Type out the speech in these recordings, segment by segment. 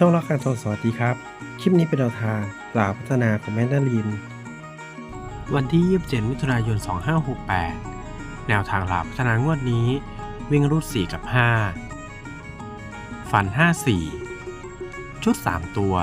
ช่องรักการทองสวัสดีครับ คลิปนี้เป็นแนวทางปราบพัฒนาของแมนดาริน วันที่ 27 มิถุนายน 2568 แนวทางหลาพัฒนางวดนี้ วิ่งรูด 4 กับ 5 ฟัน 54 ชุด 3 ตัว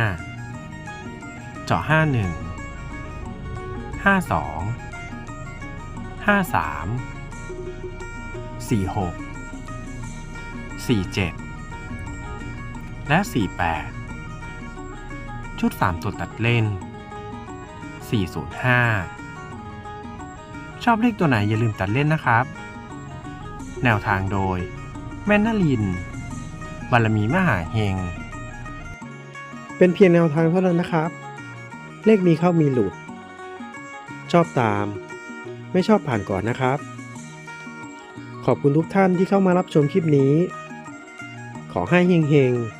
475 เจาะ 51 52 53 46 47 และ 48 ชุด 3 ตัวตัดเล่น 405 ชอบเลขตัวไหนอย่าลืมตัดเล่นนะครับ แนวทางโดย แมนนาลิน บารมีมหาเฮง เป็นเพียงแนวทางเท่านั้นนะครับ เลขมีเข้ามีหลุด ชอบตาม ไม่ชอบผ่านก่อนนะครับ ขอบคุณทุกท่านที่เข้ามารับชมคลิปนี้ขอให้เฮงๆ